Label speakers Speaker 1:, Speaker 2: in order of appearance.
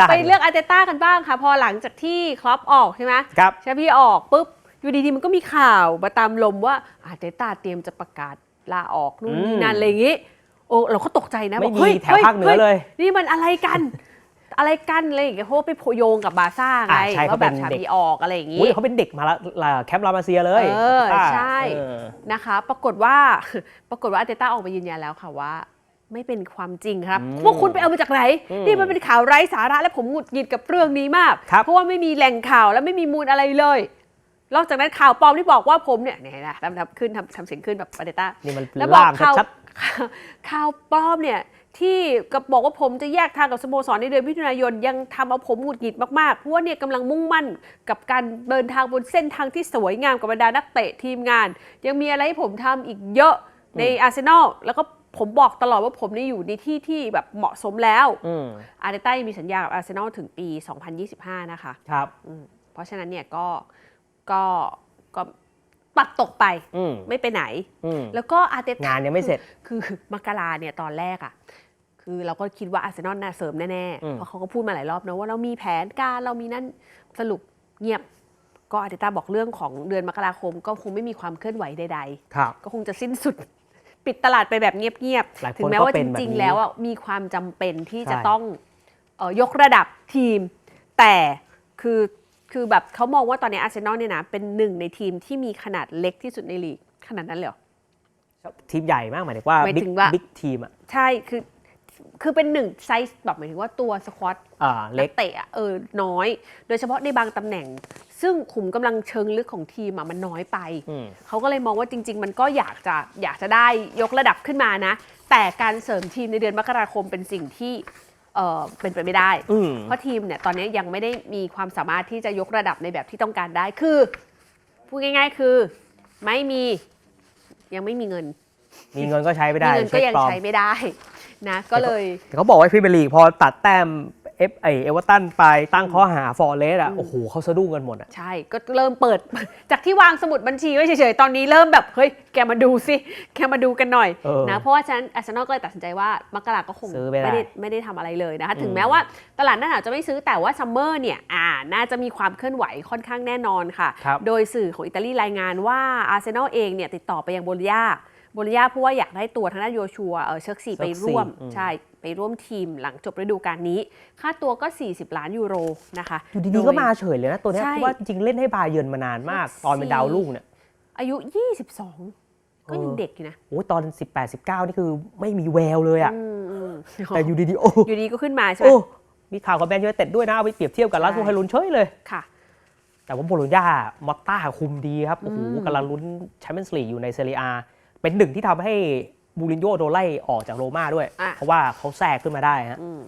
Speaker 1: ต้า
Speaker 2: ไปเลือกอาร์เตต้ากันบ้างค่ะ พอหลังจากที่ครอปออกใช่ไหม
Speaker 1: ครับ
Speaker 2: ใช่พี่ออกปุ๊บอยู่ดีๆมันก็มีข่าวมาตามลมว่าอาร์เตต้าเตรียมจะประกาศลาออกนู่นนี่นั่นอะไรอย่างงี้โอ้เราก็ตกใจนะ
Speaker 1: ไม่
Speaker 2: บอก
Speaker 1: มี
Speaker 2: เฮ้ย
Speaker 1: แถวภาคเหนือเลย
Speaker 2: นี่มันอะไรกัน อะไรกันอะไรอย่างเงี้ยเพราะว่าไปโยงกับบาร์ซ่าไง
Speaker 1: อ่าใช่
Speaker 2: ว่าแบบ
Speaker 1: เขาเป็น
Speaker 2: ชา
Speaker 1: เด็ก
Speaker 2: บีออกอะไรอย่าง
Speaker 1: อุ้ย
Speaker 2: งี้
Speaker 1: เขาเป็นเด็กมาละละแคมป์ลามาเซียเลย
Speaker 2: เออ
Speaker 1: อ่า
Speaker 2: ใช่
Speaker 1: เออ
Speaker 2: นะคะ ปรากฏว่าปรากฏว่าอาร์เตต้าออกมายืนยันแล้วค่ะว่า ไม่เป็นความจริงครับ
Speaker 1: อืม
Speaker 2: พวกคุณไปเอามาจากไหน
Speaker 1: อืม
Speaker 2: นี่มันเป็นข่าวไร้สาระและผมหงุดหงิดกับเรื่องนี้มาก
Speaker 1: ครับ
Speaker 2: เพราะว่าไม่มีแหล่งข่าวและไม่มีมูลอะไรเลยนอกจากนั้นข่าวปลอมที่บอกว่าผมเนี่ยเนี่ยนะทำทำขึ้นทำทำเสียงขึ้นแบบอาร์เตต้า
Speaker 1: นี่มัน
Speaker 2: แล้วบอก
Speaker 1: ล่าม
Speaker 2: ข่าว
Speaker 1: ชัด
Speaker 2: ข่าวข่าวปลอมเนี่ยที่กับบอกว่าผมจะแยกทางกับสโมสรในเดือนมิถุนายนยังทำเอาผมหงุดหงิดมากๆ เพราะว่าเนี่ยกำลังมุ่งมั่นกับการเดินทางบนเส้นทางที่สวยงามกับบรรดานักเตะทีมงาน ยังมีอะไรให้ผมทำอีกเยอะในอาร์เซนอลแล้วก็ ผมบอกตลอดว่าผมนี่อยู่ในที่ที่แบบเหมาะสมแล้ว
Speaker 1: ๆอืม
Speaker 2: อาร์เตต้ายังมีสัญญากับอาร์เซนอลถึงปี 2025 นะคะ
Speaker 1: ครับ
Speaker 2: อืมเพราะฉะนั้นเนี่ยก็ก็ก็ปัดตกไป
Speaker 1: อืม
Speaker 2: ไม่ไปไหน
Speaker 1: อืม
Speaker 2: แล้วก็อาร์เตต้างา
Speaker 1: นยังไม่เสร็จ
Speaker 2: คือคือมกราเนี่ยตอนแรกอะ่ะคือเราก็คิดว่าอาร์เซนอลน่าเสริมแน่
Speaker 1: อื
Speaker 2: ๆ
Speaker 1: ม
Speaker 2: เพราะเขาก็พูดมาหลายรอบนะว่าเรามีแผนการเรามีนั่นสรุปเงียบก็อาร์เตต้าบอกเรื่องของเดือนมกราคม ก็คงไม่มีความเคลื่อนไหวใด
Speaker 1: ครับ
Speaker 2: ๆก็คงจะสิ้นสุด ปิดตลาดไปแบบเงียบ
Speaker 1: หลายคน
Speaker 2: ๆ ถึงแม้ว่า
Speaker 1: ก็เป็
Speaker 2: จ
Speaker 1: นแบบ
Speaker 2: ริง
Speaker 1: นี้
Speaker 2: ๆ แล้วอะมีความจำเป็นที่จะ
Speaker 1: ใช่
Speaker 2: ต้องเอ่อยกระดับทีม แต่คือคือแบบเขามองว่าตอนนี้อาร์เซนอลเนี่ยนะเป็นหนึ่งในทีมที่มีขนาดเล็กที่สุดในลีกขนาดนั้นเลยเหรอ
Speaker 1: ทีมใหญ่มากหมายถึงว่า
Speaker 2: หมาย
Speaker 1: บิ๊ก
Speaker 2: ถึงว่า
Speaker 1: บิ๊กทีมอะ
Speaker 2: ใช่คือคือเป็นหนึ่งไซส์แบบหมายถึงว่าตัวสควอต
Speaker 1: อ่า
Speaker 2: เล็
Speaker 1: เล็
Speaker 2: ก
Speaker 1: ก
Speaker 2: เตะอะเออน้อย โดยเฉพาะในบางตำแหน่ง ซึ่งขุมกำลังเชิงลึกของทีมอะมันน้อยไป
Speaker 1: อืม
Speaker 2: เขาก็เลยมองว่าจริง ๆ มันก็อยากจะอยากจะได้ยกระดับขึ้นมานะ แต่การเสริมทีมในเดือนมกราคมเป็นสิ่งที่เออเป็นไปไม่ได้
Speaker 1: อืม
Speaker 2: เพราะทีมเนี่ยตอนนี้ยังไม่ได้มีความสามารถที่จะยกระดับในแบบที่ต้องการได้คือพูดง่าย ๆ คือไม่มียังไม่มีเงิน
Speaker 1: มีเงินก็ใช้ไม่
Speaker 2: มี
Speaker 1: ได้
Speaker 2: เงินก็
Speaker 1: เช็ค
Speaker 2: ยัง
Speaker 1: ปลอม
Speaker 2: ใช้ไม่ได้นะ ก็เลย
Speaker 1: แต่เขาบอกว่าพรีเมียร์ลีกพอตัดแต้มเอ ฟไอเอเวอร์ตันไปตั้งข้อหาฟอร์เรสอะ
Speaker 2: อืม
Speaker 1: โอ้โหเขาสะดุ้งกันหมดอะ
Speaker 2: ใช่ ก็เริ่มเปิด จากที่วางสมุดบัญชีไว้เฉยๆ ตอนนี้เริ่มแบบ เฮ้ย แกมาดูสิ แกมาดูกันหน่อย
Speaker 1: เออ
Speaker 2: นะ เพราะว่าฉะนันอาร์เซนอลก็เลยตัดสินใจว่ามกราก็คง
Speaker 1: ซื้อไม่ได้
Speaker 2: ได้ไม่ได้ทำอะไรเลยนะคะ
Speaker 1: อืม
Speaker 2: ถึงแม้ว่าตลาดหน้าหนาวจะไม่ซื้อแต่ว่าซัมเมอร์เนี่ยอ่าน่าจะมีความเคลื่อนไหวค่อนข้างแน่นอนค่ะ
Speaker 1: ครับ
Speaker 2: โดยสื่อของอิตาลีรายงานว่าอาร์เซนอลเองเนี่ยติดต่อไปยังโบลิยา โบลิยาเพราะว่าอยากได้ตัวทางด้านโยชัวเออเชิร์กซีไปร่วม
Speaker 1: อืม
Speaker 2: ใช่ไปร่วมทีมหลังจบฤดูกาลนี้ ค่าตัวก็ 40 ล้านยูโรนะคะ
Speaker 1: อยู่
Speaker 2: โดี
Speaker 1: ๆก็มาเฉยเลยนะ ตัวเนี้ย
Speaker 2: ใช่
Speaker 1: เพราะว่าจริงๆเล่นให้บาเยิร์นมานานมาก ตอนเป็นดาวรุ่งเนี่ย
Speaker 2: อายุ 22 ก็ยัง
Speaker 1: เออ
Speaker 2: เด็กอยู่นะ
Speaker 1: โอ้ยตอน 18 19 นี่คือไม่มีแววเลยอะ
Speaker 2: อืมอืม
Speaker 1: แต่อยู่ดีๆโอ้
Speaker 2: อยู่ดีก็ขึ้นมาใช่ไหม
Speaker 1: โอ้มีข่าวกับแมนยูไนเต็ดด้วยนะเอาไปเปรียบเทียบกับ
Speaker 2: ใช่
Speaker 1: ลาสโซไฮลุนเฉยเลย
Speaker 2: ค่ะ
Speaker 1: แต่ว่าโบโลญญามอตต้าคุมดีครับ โอ้โห
Speaker 2: อืม
Speaker 1: กำลังลุ้นแชมเปี้ยนส์ลีกอยู่ในเซเรียอา เป็นหนึ่งที่ทำให้บูรินโญ่โดนไล่ออกจากโรม่าด้วย
Speaker 2: อะ
Speaker 1: เพราะว่าเขาแทรกขึ้นมาได้ฮะ
Speaker 2: อืม